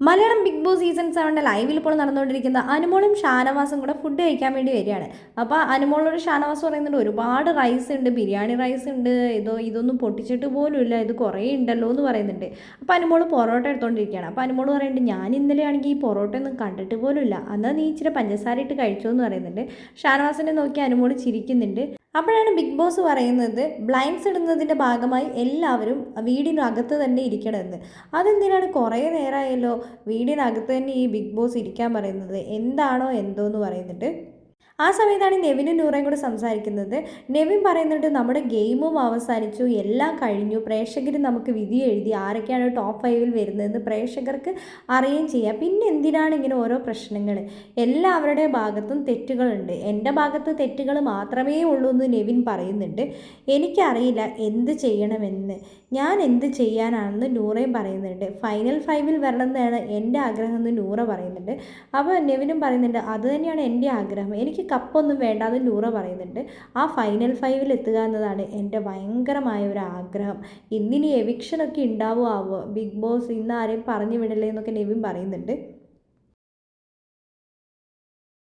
Malayalam Big Boss season സെവന്റെ ലൈവിൽ ഇപ്പോൾ നടന്നുകൊണ്ടിരിക്കുന്ന അനുമോളും ഷാനവാസും കൂടെ ഫുഡ് കഴിക്കാൻ വേണ്ടി വരികയാണ്. അപ്പോൾ അനുമോളോട് ഷാനവാസ് പറയുന്നുണ്ട് ഒരുപാട് റൈസ് ഉണ്ട് ബിരിയാണി റൈസ് ഉണ്ട് ഇതോ ഇതൊന്നും പൊട്ടിച്ചിട്ട് പോലും ഇല്ല ഇത് കുറേ ഉണ്ടല്ലോ എന്ന് പറയുന്നുണ്ട്. അപ്പോൾ അനുമോൾ പൊറോട്ട എടുത്തുകൊണ്ടിരിക്കുകയാണ്. അപ്പോൾ അനുമോൾ പറയുന്നുണ്ട് ഞാൻ ഇന്നലെ ആണെങ്കിൽ ഈ പൊറോട്ട ഒന്നും കണ്ടിട്ട് പോലും ഇല്ല. എന്നാൽ നീ ഇച്ചിരി പഞ്ചസാര ഇട്ട് കഴിച്ചോ എന്ന് പറയുന്നുണ്ട് ഷാനവാസിനെ നോക്കി അനുമോൾ ചിരിക്കുന്നുണ്ട്. അപ്പോഴാണ് ബിഗ് ബോസ് പറയുന്നത് ബ്ലൈൻഡ്സ് ഇടുന്നതിന്റെ ഭാഗമായി എല്ലാവരും വീടിനകത്ത് തന്നെ ഇരിക്കണമെന്ന്. അതെന്തിനാണ് കുറേ നേരമായല്ലോ? വീടിനകത്ത് തന്നെ ഈ ബിഗ് ബോസ് ഇരിക്കാൻ പറയുന്നത് എന്താണോ എന്തോ എന്ന് പറയുന്നുണ്ട്. ആ സമയത്താണ് നെവിനും നൂറയും കൂടെ സംസാരിക്കുന്നത്. നെവിൻ പറയുന്നുണ്ട് നമ്മുടെ ഗെയിമും അവസാനിച്ചു എല്ലാം കഴിഞ്ഞു. പ്രേക്ഷകർ നമുക്ക് വിധി എഴുതി ആരൊക്കെയാണ് ടോപ്പ് ഫൈവിൽ വരുന്നതെന്ന് പ്രേക്ഷകർക്ക് അറിയുകയും ചെയ്യാം. പിന്നെ എന്തിനാണ് ഇങ്ങനെ ഓരോ പ്രശ്നങ്ങൾ എല്ലാവരുടെ ഭാഗത്തും തെറ്റുകളുണ്ട്. എന്റെ ഭാഗത്ത് തെറ്റുകൾ മാത്രമേ ഉള്ളൂ എന്ന് നെവിൻ പറയുന്നുണ്ട്. എനിക്കറിയില്ല എന്ത് ചെയ്യണമെന്ന്. ഞാൻ എന്ത് ചെയ്യാനാണെന്ന് നൂറയും പറയുന്നുണ്ട്. ഫൈനൽ ഫൈവിൽ വരണമെന്നാണ് എന്റെ ആഗ്രഹം എന്ന് നൂറ പറയുന്നുണ്ട്. അപ്പോൾ നെവിനും പറയുന്നുണ്ട് അത് തന്നെയാണ് എന്റെ ആഗ്രഹം. എനിക്ക് കപ്പൊന്നും വേണ്ട എന്ന് നൂറ പറയുന്നുണ്ട്. ആ ഫൈനൽ ഫൈവിൽ എത്തുക എന്നതാണ് എന്റെ ഭയങ്കരമായ ഒരു ആഗ്രഹം. ഇന്നിനി എവിക്ഷനൊക്കെ ഉണ്ടാവുമോ ആവോ ബിഗ് ബോസ് ഇന്ന് ആരെയും പറഞ്ഞു വിടില്ലേ എന്നൊക്കെ നെവിൻ പറയുന്നുണ്ട്.